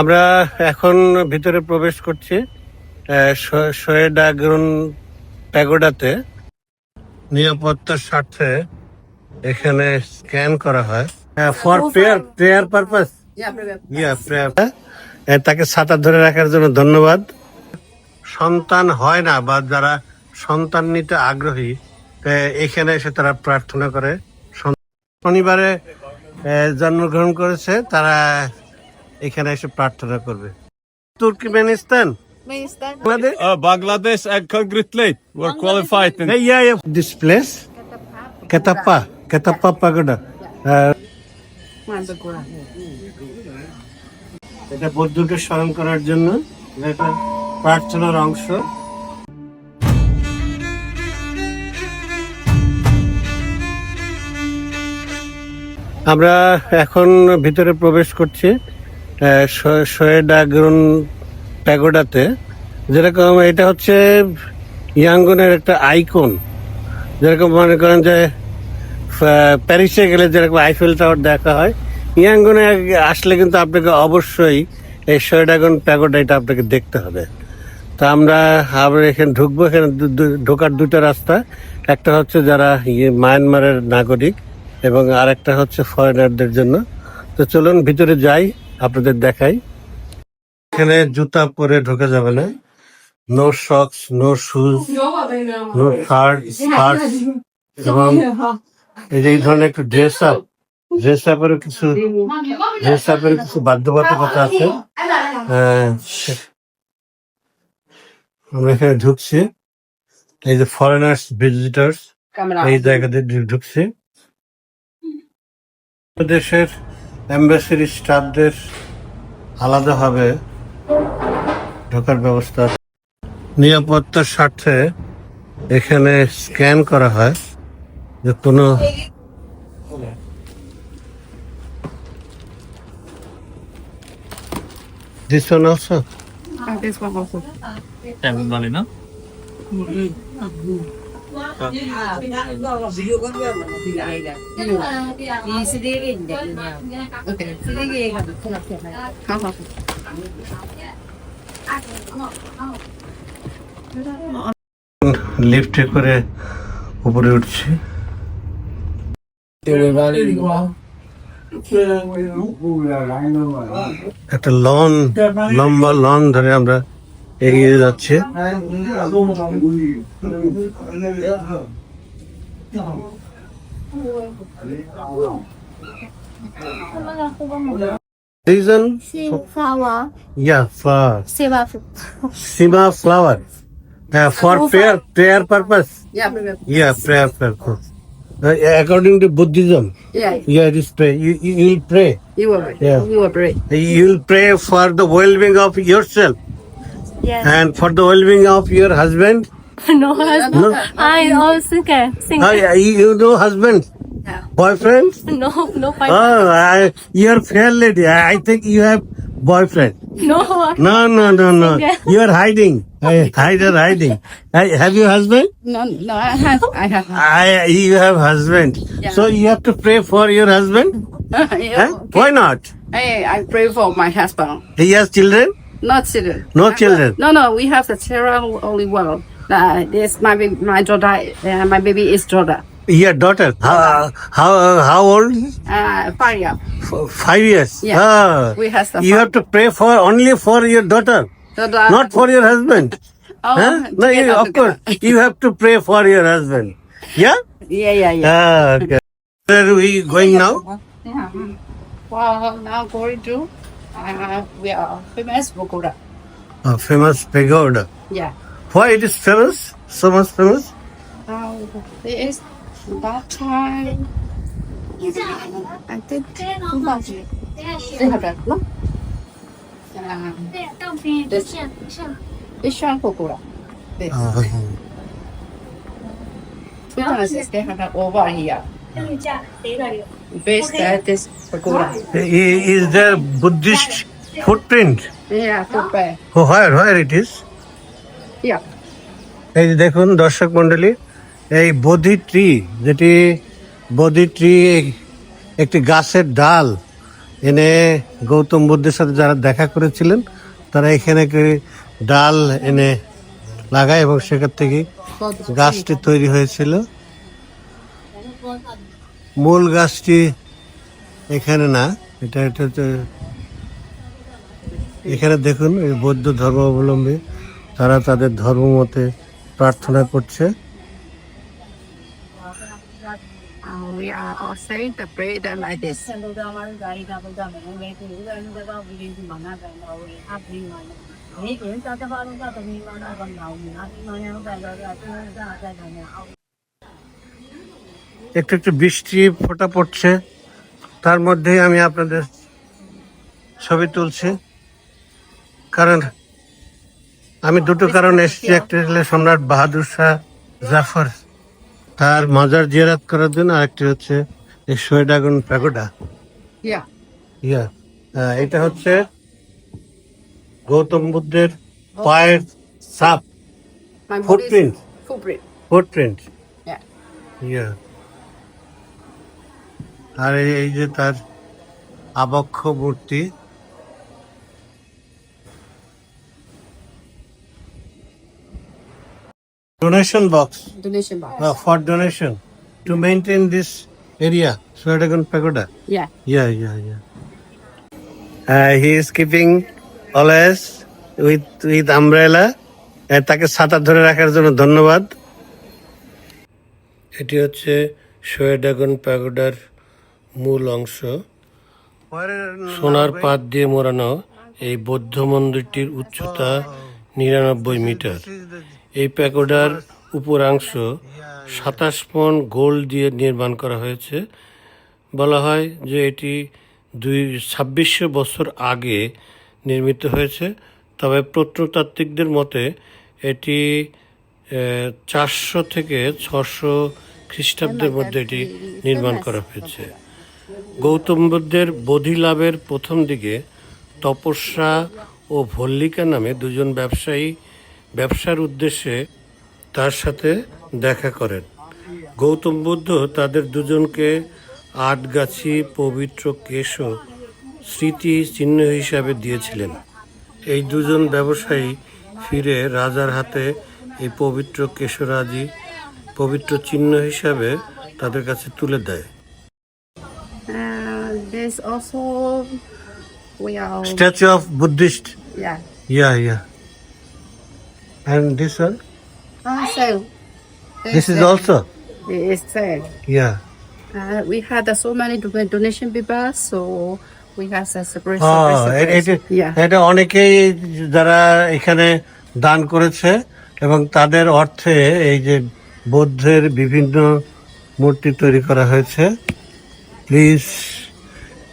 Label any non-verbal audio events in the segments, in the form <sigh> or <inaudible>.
আমরা এখন ভিতরে প্রবেশ করছি প্যাগোডাতে। নিরাপত্তার স্বার্থে এখানে স্ক্যান করা হয়। ফর প্রেয়ার প্রেয়ার পারপাস তাকে ছাতা ধরে রাখার জন্য ধন্যবাদ। সন্তান হয় না বা যারা সন্তান নিতে আগ্রহী এখানে এসে তারা প্রার্থনা করে। শনিবারে জন্মগ্রহণ করেছে তারা এখানে এসে প্রার্থনা করবে। তুর্কি তুর্কিমেনিস্তান? বাংলাদেশ। এখন গ্রিতলে কোয়ালিফাইড প্লেস কেতাপ্পা কেতাপ্পা এটা বৌদ্ধকে স্মরণ করার জন্য এটা প্রার্থনার অংশ। আমরা এখন ভিতরে প্রবেশ করছি। শোয়েডাগ্রুন প্যাগোডাতে। যেরকম এটা হচ্ছে ইয়াঙ্গনের একটা আইকন। যেরকম মনে করেন যে প্যারিসে গেলে যেরকম আইফেল টাওয়ার দেখা হয়, ইয়াঙ্গনে আসলে কিন্তু আপনাকে অবশ্যই এই শোয়েডাগন প্যাগোডা এটা আপনাকে দেখতে হবে। তা আমরা আবার এখানে ঢুকবো, এখানে ঢোকার দুটো রাস্তা। একটা হচ্ছে যারা ইয়ে মায়ানমারের নাগরিক এবং আরেকটা হচ্ছে ফরেনারদের জন্য। তো চলুন ভিতরে যাই। আপনাদের দেখাই। এখানে জুতা পরে ঢোকা যাবে না। No socks no shoes no shirt এবং এই যে এই ধরনের একটু ড্রেস আপ ড্রেস আপের কিছু ড্রেস আপের কিছু বাধ্যবাধকতা আছে। আহ, আমরা এখানে ঢুকছি। এই যে ফরেনার্স ভিজিটার্স এই জায়গাতে ঢুকছি। দেশের এম্বাসির স্টাফদের আলাদাভাবে ঢোকার ব্যবস্থা আছে। নিরাপত্তার স্বার্থে এখানে স্ক্যান করা হয় যে কোনো This one also? This one also. Everybody, no? লিফটে করে উপরে উঠছি। একটা লন লম্বা লন ধরে আমরা এগিয়ে যাচ্ছি Reason? Flower. Yeah, flower. Silver. Sima flower. Uh, for prayer, prayer purpose. Yeah. Yeah, prayer purpose. Uh, according to Buddhism, Yeah. yeah, it is pray. You, you will pray. You will. Yeah. You will pray. You will pray for the well-being of yourself Yes. and for the well-being of your husband. <laughs> no husband. No, I also can sing. Ah, yeah, you you know husband, Yeah. boyfriend. <laughs> No, no fight. Oh, I, you're fair lady. I, I think you have boyfriend. no. <laughs> No, no, no, no. Single. You are hiding. I, hide hiding. I, have you husband? No, no, I have. I have. I, you have husband. Yeah. So you have to pray for your husband. yeah, Huh? Why not? I, I pray for my husband. He has children. Not children. No children. No, no, we have the children only one. Uh, this my baby, my daughter. Uh, my baby is daughter. Your daughter. How how how old? Uh, five years. F- Five years. Yeah. Ah. We have the You have to pray for only for your daughter, daughter. not for your husband. <laughs> Oh, Huh? No, you, together, of course. You have to pray for your husband. Yeah. Yeah, yeah, yeah. Ah, okay. Where are we going now? Yeah. Well, now going to. Uh, we are famous Bogota. A famous pagoda. Yeah. Why it is famous? So much famous? Now there is that time. I think they have that, no? Um, this, this one Bogota. This. Ah, Because they have that over here. Base that is Bogota. i- is there Buddhist footprint? Yeah, bad. Oh, where where it is? Yeah. এই যে দেখুন দর্শক মন্ডলী এই বোধি tree যেটি বোধি tree একটি গাছের ডাল এনে গৌতম বুদ্ধের সাথে যারা দেখা করেছিলেন তারা এখানে ডাল এনে লাগায় এবং সেখান থেকে গাছটি তৈরি হয়েছিল মূল গাছটি এখানে না, এটা এটা এখানে দেখুন, এই বৌদ্ধ ধর্মাবলম্বী, তারা তাদের ধর্ম মতে প্রার্থনা করছে. একটু একটু বৃষ্টি ফোটা পড়ছে। তার মধ্যেই আমি আপনাদের ছবি তুলছি। কারণ আমি দুটো কারণে এসেছি। একটা হলে সম্রাট বাহাদুর শাহ জাফর। তার মাজার জিয়ারাত করার জন্য আরেকটি হচ্ছে এই সোয়েডাগন প্যাগোডা। ইয়া। এটা হচ্ছে গৌতম বুদ্ধের পায়ের সাপ। Footprint footprint. Footprint yeah. আর এই- যে তার আবক্ষ মূর্তি donation box Donation box. For donation to maintain this area Yeah. Yeah, yeah, yeah. Uh, he is keeping always with with umbrella. Uh, তাকে ছাতা ধরে রাখার জন্য ধন্যবাদ এটি হচ্ছে সোয়েডাগন প্যাগোডার মূল অংশ। সোনার পাত দিয়ে মোড়ানো এই বৌদ্ধ মন্দিরটির উচ্চতা নিরানব্বই মিটার। এই প্যাকোডার উপরাংশ সাতাশ পন গোল্ড দিয়ে নির্মাণ করা হয়েছে। বলা হয় যে এটি দুই, ছাব্বিশশো বছর আগে নির্মিত হয়েছে। তবে প্রত্নতাত্ত্বিকদের মতে এটি চারশো থেকে ছশো খ্রিস্টাব্দের মধ্যে এটি নির্মাণ করা হয়েছে। গৌতম বুদ্ধের বোধি লাভের প্রথম দিকে তপস্যা ও ভল্লিকা নামে দুজন ব্যবসায়ী ব্যবসার উদ্দেশ্যে তার সাথে দেখা করেন। গৌতম বুদ্ধ তাদের দুজনকে আটগাছি পবিত্র কেশ স্মৃতি চিহ্ন হিসাবে দিয়েছিলেন। এই দুজন ব্যবসায়ী ফিরে রাজার হাতে এই পবিত্র কেশরাজি পবিত্র চিহ্ন হিসাবে তাদের কাছে তুলে দেয়। And there's also we are statue of Buddhist yeah. Yeah yeah and this one Ah, so this is also it's there. Yeah Uh, we had uh, so many do- donation people, so we have a separate. Oh separate, separate. Yeah. এটা অনেকেই যারা এখানে দান করেছে এবং তাদের অর্থে এই যে বৌদ্ধের বিভিন্ন মূর্তি তৈরি করা হয়েছে please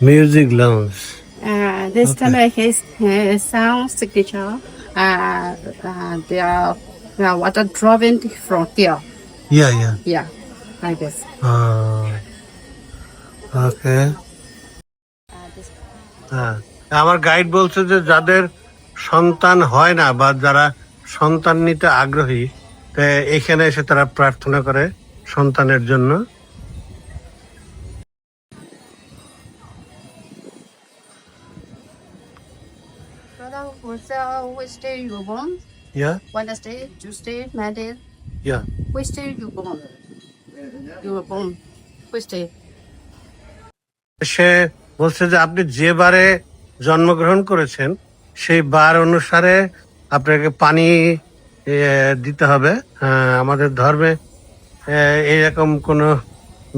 music lounge Uh, this okay. time uh, his, his sound signature. Uh, uh, they are are water dropping from here. Yeah yeah Yeah, like this. Okay হ্যাঁ আমার গাইড বলছে যে যাদের সন্তান হয় না বা যারা সন্তান নিতে আগ্রহী এখানে এসে তারা প্রার্থনা করে সন্তানের জন্য Uh, which day you born? Yeah Wednesday, Tuesday, Monday. Yeah Which day you born? You were born. Which day? সে বলছে যে আপনি যে বারে জন্মগ্রহণ করেছেন সেই বার অনুসারে আপনাকে পানি দিতে হবে আমাদের ধর্মে এইরকম কোনো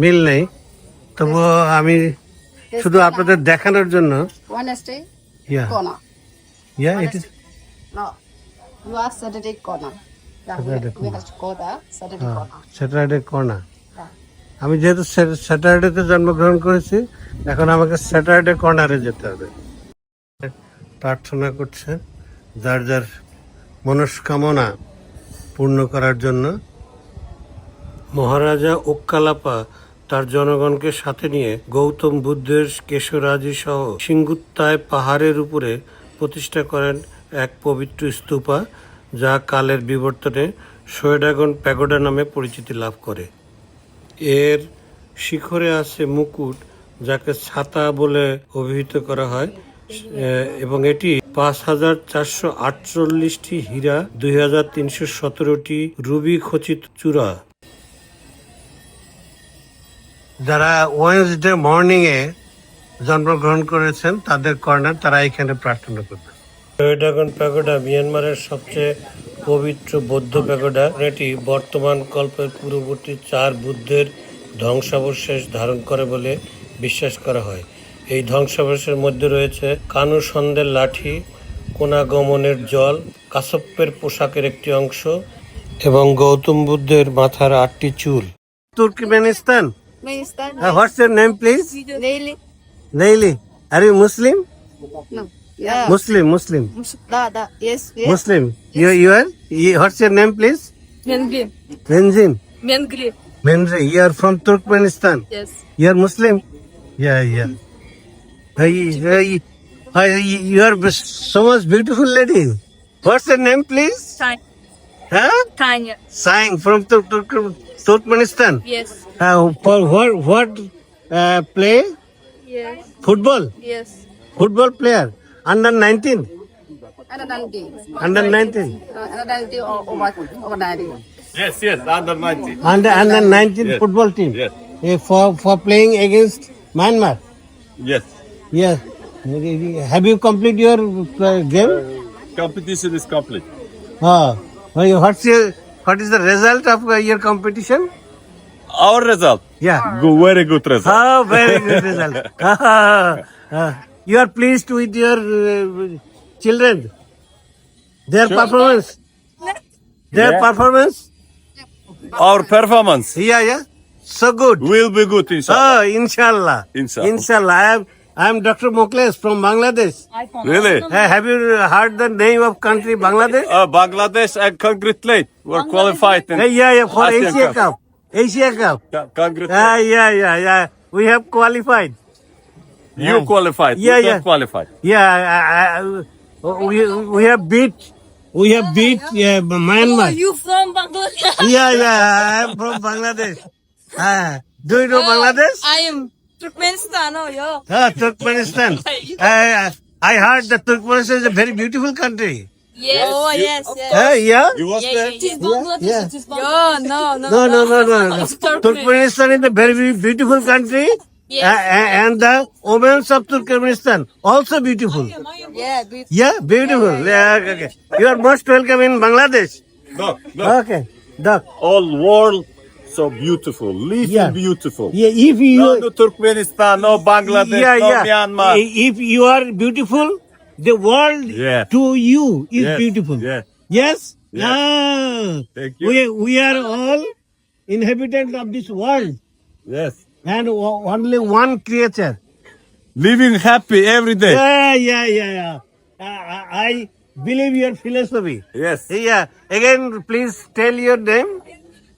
মিল নেই তবুও আমি শুধু আপনাদের দেখানোর জন্য yeah corner. Yeah it is No, you are Saturday corner. Yeah, we, Saturday we have to go there. Saturday corner. Saturday corner হ্যাঁ। আমি যেহেতু স্যাটারডেতে জন্মগ্রহণ করেছি এখন আমাকে স্যাটারডে কর্নারে যেতে হবে প্রার্থনা করছে যার যার মনস্কামনা পূর্ণ করার জন্য মহারাজা ওক্কালাপা তার জনগণকে সাথে নিয়ে গৌতম বুদ্ধের কেশরাজি সহ সিঙ্গুত্তায় পাহাড়ের উপরে প্রতিষ্ঠা করেন এক পবিত্র স্তূপা, যা কালের বিবর্তনে সোয়েডাগন প্যাগোডা নামে পরিচিতি লাভ করে। এর শিখরে আছে মুকুট, যাকে ছাতা বলে অভিহিত করা হয় এবং এটি পাঁচ হাজার চারশো আটচল্লিশটি হীরা, দুই হাজার তিনশো সতেরোটি রুবি খচিত চূড়া। যারা ওয়েনসডে মর্নিং এ জন্মগ্রহণ করেছেন তাদের কর্নার তারা এখানে প্রার্থনা করবে। ড্রাগন প্যাগোডা মিয়ানমারের সবচেয়ে পবিত্র বৌদ্ধ প্যাগোডা এটি বর্তমান কল্পের পূর্ববর্তী চার বুদ্ধের ধ্বংসাবশেষ ধারণ করে বলে বিশ্বাস করা হয়। এই ধ্বংসাবশেষের মধ্যে রয়েছে কানু সন্দের লাঠি কোনাগমনের জল কাসপ্পের পোশাকের একটি অংশ এবং গৌতম বুদ্ধের মাথার আটটি চুল। Turkmenistan? What's name please Layli, are you Muslim? No. Yeah. Muslim, Muslim. Mus- da, da. Yes, yes. Muslim. You, you are? You, what's your name, please? Mengrim. Menzin. Mengrim. Menzi, you are from Turkmenistan. Yes. You are Muslim? Yeah, yeah. I, I, I, you are so much beautiful lady. What's your name, please? Sain. Huh? Tanya. Sain. from Turkmenistan. Yes. Uh, for what, what uh, play? Yes. football. Yes. Football player. Under 19. Under 90. Under 19. Uh, under 90 or over, over 90. Yes, yes, under 19. Under under 19 Yes. football team. Yes. Eh, for for playing against Myanmar. Yes. Yes. Have you completed your uh, game? Competition is complete. Ah. What's your what is the result of uh, your competition? Our result, Yeah. go very good result. Oh, very good result. <laughs> You are pleased with your uh, children. Their performance. Their Yeah. performance. Our performance Yeah, yeah. So good. will be good, inshallah. Oh, inshallah. Inshallah. Inshallah. I am I am Dr. Mokles from Bangladesh. Really? Uh, have you heard the name of country Bangladesh? Uh, Bangladesh and congratulate. We're qualified in Uh, yeah, yeah, for Asian Asia Cup. Cup. Asia Cup. Co- Congratulate. Ah, yeah, yeah, yeah. We have qualified. you qualified. Yeah, we yeah. qualified. Yeah, I, I, we we have beat we have beat yeah, Myanmar. You from Bangladesh? Yeah, yeah. I am from Bangladesh. Ah, do you know Bangladesh? I am Turkmenistan. Oh, yo. Ah, Turkmenistan. <laughs> I, I heard that Turkmenistan is a very beautiful country. Yes. Oh, yes, yes. Ah, yeah. You was there? It is Bangladesh. yeah. It is Bangladesh. Yo, no, no. No, no, no, no. no. <laughs> Turkmenistan is a very beautiful country. Yes. A- a- and the women of Turkmenistan also beautiful. Yeah, but Yeah, beautiful. Yeah, okay, okay. You are most welcome in Bangladesh. No, no. Okay. Doc. All world so beautiful. Live Yeah. beautiful. Yeah, if you No, no Turkmenistan, no Bangladesh, yeah, no yeah. Myanmar. If you are beautiful, the world Yeah. to you is Yes, beautiful. yes. Yes? Yes. Ah, Thank you. We, we are all inhabitants of this world Yes. and only one creature. Living happy every day. Yeah, yeah, yeah, yeah. I- I believe your philosophy. Yes. Yeah. Again, please tell your name.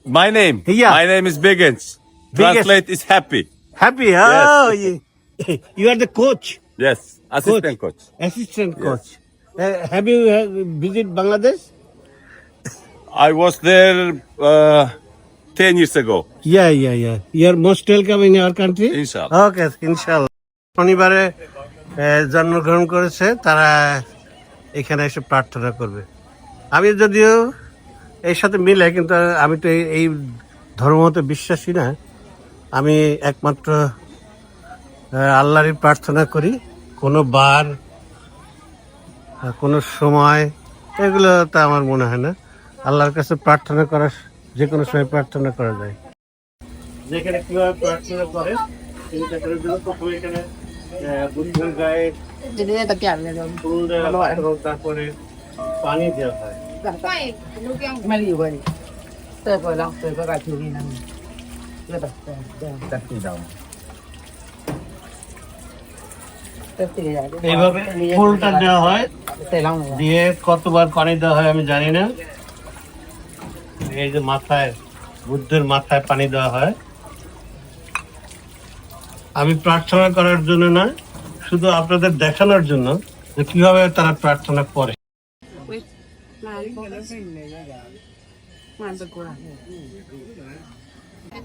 My name. Yeah. My name is Biggins. Biggins. Translate is happy. Happy. Oh, you, <laughs> you are the coach, Yes. Assistant coach. assistant coach. Uh, have you uh, visit Bangladesh? I was there uh, 10 years ago. Yeah, yeah, yeah. You are most welcome in our country. Inshallah. Okay ইনশাল্লাহ শনিবারে জন্মগ্রহণ করেছে তারা এখানে এসে প্রার্থনা করবে আমি যদিও এর সাথে মিলে কিন্তু আমি তো এই- ধর্মতে বিশ্বাসী না আমি একমাত্র আল্লাহরই প্রার্থনা করি কোনো বার কোনো সময় এগুলো তা আমার মনে হয় না। আল্লাহর কাছে প্রার্থনা করা যে কোনো সময় প্রার্থনা করা যায়। যেখানে কীভাবে প্রার্থনা করে জন্য প্রথমে এখানে বুদ্ধের গায়ে. ফুল দেওয়া তারপরে পানি দেওয়া হয়। Mari এইভাবে ফুলটা দেওয়া হয়। দিয়ে কতবার পানি দেওয়া হয় আমি জানি না। এই যে মাথায় বুদ্ধের মাথায় পানি দেওয়া হয়। আমি প্রার্থনা করার জন্য না শুধু আপনাদের দেখানোর জন্য যে কীভাবে তারা প্রার্থনা করে।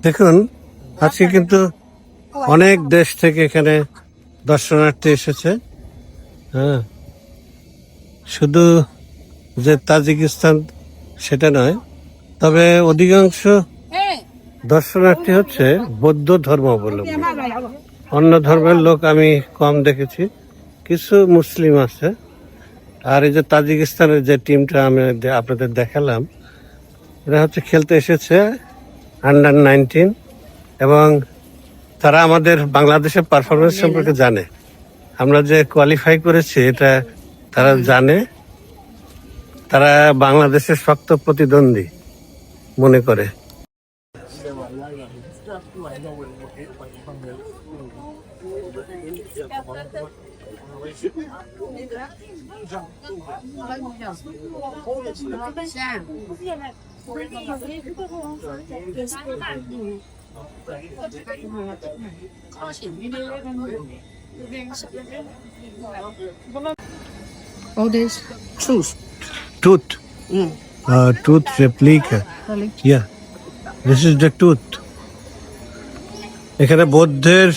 দেখুন আজকে কিন্তু অনেক দেশ থেকে এখানে দর্শনার্থী এসেছে। হ্যাঁ। শুধু যে তাজিকিস্তান সেটা নয় তবে অধিকাংশ দর্শনার্থী হচ্ছে বৌদ্ধ ধর্মাবলম্বী অন্য ধর্মের লোক আমি কম দেখেছি কিছু মুসলিম আছে। আর এই যে তাজিকিস্তানের যে টিমটা আমি আপনাদের দেখালাম এরা হচ্ছে খেলতে এসেছে আন্ডার নাইনটিন এবং তারা আমাদের বাংলাদেশের পারফরমেন্স সম্পর্কে জানে। আমরা যে কোয়ালিফাই করেছি, এটা তারা জানে। তারা বাংলাদেশের শক্ত প্রতিদ্বন্দ্বী মনে করে। All this truth. Tooth Mm. Tooth replica Really? Yeah this is the tooth এখানে বৌদ্ধের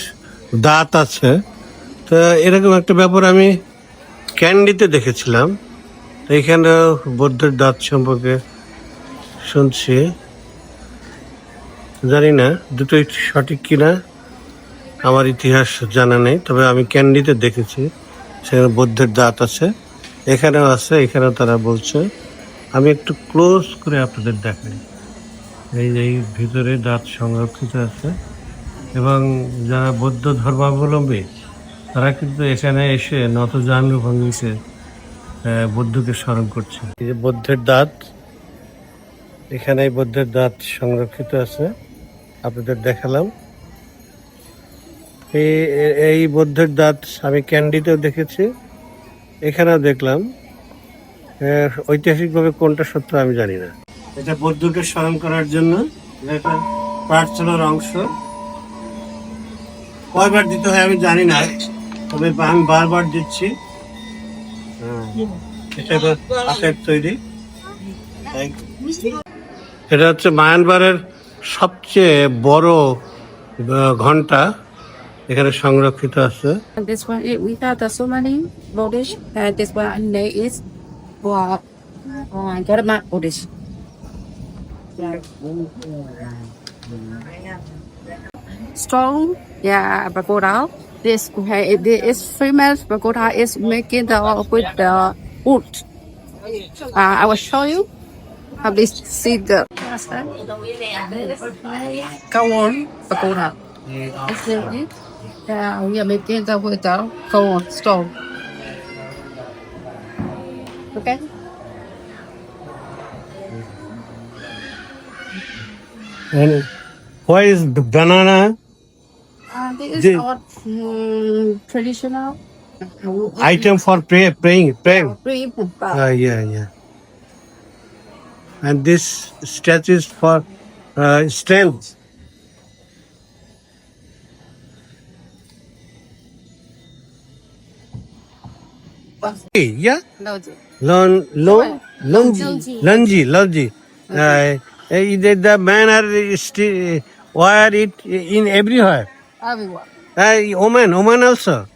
দাঁত আছে তো এরকম একটা ব্যাপার আমি ক্যান্ডিতে দেখেছিলাম এখানে বৌদ্ধের দাঁত সম্পর্কে শুনছি জানি না, দুটোই সঠিক কিনা, আমার ইতিহাস জানা নেই, তবে আমি ক্যান্ডিতে দেখেছি, সেখানে বৌদ্ধের দাঁত আছে, এখানেও আছে, এখানেও তারা বলছে। আমি একটু ক্লোজ করে আপনাদের দেখাই। এই এই ভিতরে দাঁত সংরক্ষিত আছে, এবং যারা বৌদ্ধ ধর্মাবলম্বী, তারা কিন্তু এখানে এসে নতজানু ভঙ্গিতে বুদ্ধকে স্মরণ করছে। এই যে বৌদ্ধের দাঁত এখানে বৌদ্ধের দাঁত সংরক্ষিত আছে। আপনাদের দেখালাম। এই এই বৌদ্ধের দাঁত আমি ক্যান্ডিতেও দেখেছি। এখানেও দেখলাম। আহ, ঐতিহাসিকভাবে কোনটা সত্য আমি জানি না। এটা বৌদ্ধকে স্মরণ করার জন্য এটা প্রার্থনার অংশ। কয়বার দিতে হয় আমি জানি না তবে আমি বারবার দিচ্ছি। হ্যাঁ। এটা তো হাতের তৈরি। এটা হচ্ছে মায়ানবারের সবচেয়ে বড় ঘণ্টা এখানে সংরক্ষিত আছে this eh, so many Buddhist. Is uh. Strong, yeah, pagoda. This uh, this famous pagoda is making the with the wood. Uh, I will show you. Have this see the Gawon pagoda. Is it? Yeah, we are making the with the Gawon stone. Okay. and why is the banana Uh, this is The- our um, traditional item for pray, praying praying Green uh, yeah yeah and this stretches for uh, strength. Yeah? Long, long, long, lungi, lungi, lungi. Uh, eh, the man still eh, wire it in everywhere. Everywhere. Uh, woman, woman also.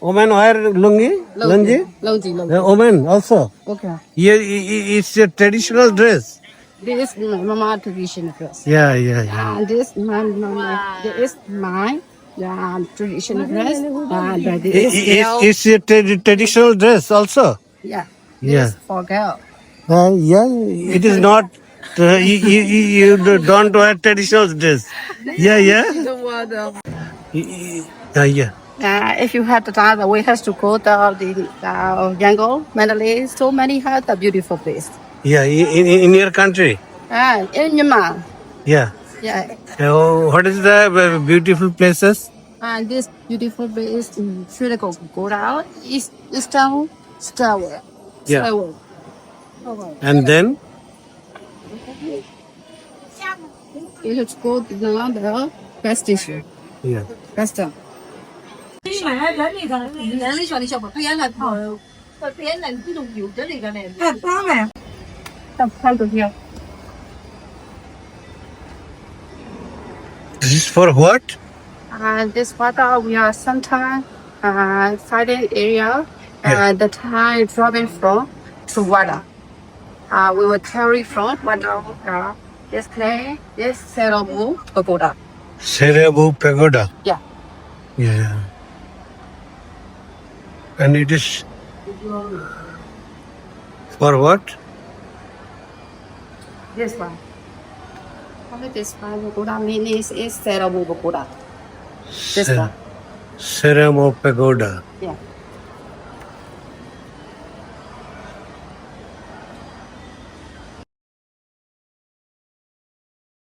Women wear lungi, lungi. Lungi, longi. Uh, women also. Okay. Yeah, it's a traditional dress. This is Mama traditional dress. Yeah, yeah, yeah. And this my. This is my yeah, traditional dress. And that is i- It's, it's a tra- traditional dress also. yeah. Yeah. This for girl. Uh, yeah, it is not. Uh, you, you, you don't wear traditional dress. <laughs> Yeah, yeah. The. Uh, Yeah, yeah. Uh, if you have the time, we have to go to the uh, jungle. Mandalay. So many have the beautiful place. Yeah, in, in, your country. And in Myanmar. Yeah. Yeah. Uh, what is the uh, beautiful places? And this beautiful place in Sri Lanka, go down, is is down, stairwell. Yeah. Stairwell. And then? You to go to the gas station. Yeah. Gas station. 人类小的小朋友来跑，别人这种有的那个呢。 Come, come to here. This is for what? And this water we are sometime uh, finding area Yeah. uh, the tide dropping from to water. Uh, we will carry from water uh, this place, this Cerebral pagoda. Serebu Pagoda. Yeah. Yeah. And it is for what? This one. Only this one pagoda means is Cerebral pagoda. This one. Seremo Pagoda. Yeah.